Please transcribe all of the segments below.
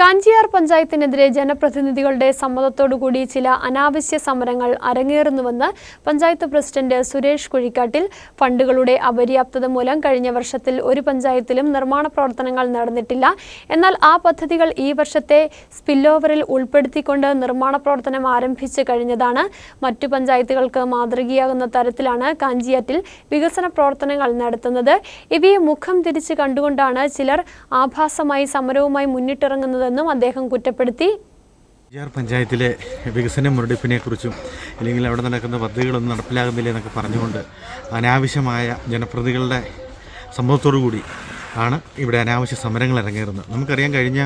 കാഞ്ചിയാർ പഞ്ചായത്തിനെതിരെ ജനപ്രതിനിധികളുടെ സമ്മതത്തോടുകൂടി ചില അനാവശ്യ സമരങ്ങൾ അരങ്ങേറുന്നുവെന്ന് പഞ്ചായത്ത് പ്രസിഡന്റ് സുരേഷ് കുഴിക്കാട്ടിൽ ഫണ്ടുകളുടെ അപര്യാപ്തത മൂലം കഴിഞ്ഞ വർഷത്തിൽ ഒരു പഞ്ചായത്തിലും നിർമ്മാണ പ്രവർത്തനങ്ങൾ നടന്നിട്ടില്ല. എന്നാൽ ആ പദ്ധതികൾ ഈ വർഷത്തെ സ്പില്ലോവറിൽ ഉൾപ്പെടുത്തിക്കൊണ്ട് നിർമ്മാണ പ്രവർത്തനം ആരംഭിച്ചു കഴിഞ്ഞതാണ്. മറ്റു പഞ്ചായത്തുകൾക്ക് മാതൃകയാകുന്ന തരത്തിലാണ് കാഞ്ചിയാറ്റിൽ വികസന പ്രവർത്തനങ്ങൾ നടത്തുന്നത്. ഇവയെ മുഖം തിരിച്ച് കണ്ടുകൊണ്ടാണ് ചിലർ ആഭാസമായി സമരവുമായി മുന്നിട്ടിറങ്ങുന്നതെന്നും അദ്ദേഹം കുറ്റപ്പെടുത്തി. ജിആർ പഞ്ചായത്തിലെ വികസന മുരടിപ്പിനെക്കുറിച്ചും അല്ലെങ്കിൽ അവിടെ നടക്കുന്ന പദ്ധതികളൊന്നും നടപ്പിലാകുന്നില്ല എന്നൊക്കെ പറഞ്ഞുകൊണ്ട് അനാവശ്യമായ ജനപ്രതികളുടെ സമ്മതത്തോടു കൂടി ആണ് ഇവിടെ അനാവശ്യ സമരങ്ങൾ ഇറങ്ങേറുന്നത് നമുക്കറിയാം കഴിഞ്ഞ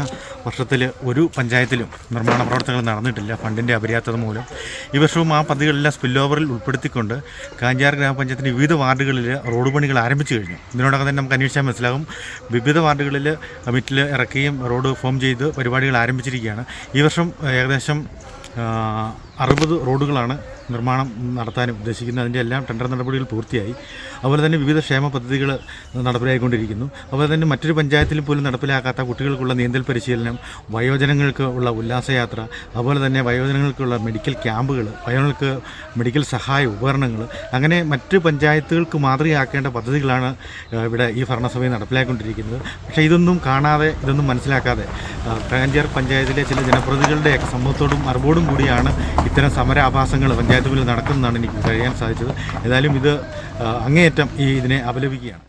വർഷത്തിൽ ഒരു പഞ്ചായത്തിലും നിർമ്മാണ പ്രവർത്തനങ്ങൾ നടന്നിട്ടില്ല ഫണ്ടിന്റെ അപര്യാപ്തത മൂലം. ഈ വർഷവും ആ പദ്ധതികളെല്ലാം സ്പിൽ ഓവറിൽ ഉൾപ്പെടുത്തിക്കൊണ്ട് കാഞ്ചാർ ഗ്രാമപഞ്ചായത്തിന്റെ വിവിധ വാർഡുകളിൽ റോഡ് പണികൾ ആരംഭിച്ചു കഴിഞ്ഞു. ഇതിനോടകം തന്നെ നമുക്ക് അന്വേഷിച്ചാൽ മനസ്സിലാകും വിവിധ വാർഡുകളിൽ മിറ്റിൽ ഇറക്കുകയും റോഡ് ഫോം ചെയ്ത് പരിപാടികൾ ആരംഭിച്ചിരിക്കുകയാണ്. ഈ വർഷം ഏകദേശം അറുപത് റോഡുകളാണ് നിർമ്മാണം നടത്താനും ഉദ്ദേശിക്കുന്നത് അതിന്റെ എല്ലാം ടെൻഡർ നടപടികൾ പൂർത്തിയായി. അതുപോലെ തന്നെ വിവിധ ക്ഷേമ പദ്ധതികൾ നടപ്പിലായിക്കൊണ്ടിരിക്കുന്നു അതുപോലെ തന്നെ മറ്റൊരു പഞ്ചായത്തിൽ പോലും നടപ്പിലാക്കാത്ത കുട്ടികൾക്കുള്ള നീന്തൽ പരിശീലനം വയോജനങ്ങൾക്ക് ഉള്ള ഉല്ലാസയാത്ര അതുപോലെ തന്നെ വയോജനങ്ങൾക്കുള്ള മെഡിക്കൽ ക്യാമ്പുകൾ വയോജനങ്ങൾക്ക് മെഡിക്കൽ സഹായ ഉപകരണങ്ങൾ അങ്ങനെ മറ്റ് പഞ്ചായത്തുകൾക്ക് മാതൃകയാക്കേണ്ട പദ്ധതികളാണ് ഇവിടെ ഈ ഭരണസഭയിൽ നടപ്പിലാക്കിക്കൊണ്ടിരിക്കുന്നത് പക്ഷേ ഇതൊന്നും കാണാതെ ഇതൊന്നും മനസ്സിലാക്കാതെ കാഞ്ചാർ പഞ്ചായത്തിലെ ചില ജനപ്രതിനിധികളുടെ സമ്മതത്തോടും അറിവോടും കൂടിയാണ് ഇത്തരം സമരാഭാസങ്ങൾ പഞ്ചായത്ത് മുന്നിൽ നടക്കുന്നതാണ് എനിക്ക് കഴിയാൻ സാധിച്ചത്. ഏതായാലും ഇത് അങ്ങേയറ്റം ഈ ഇതിനെ അപലപിക്കുകയാണ്.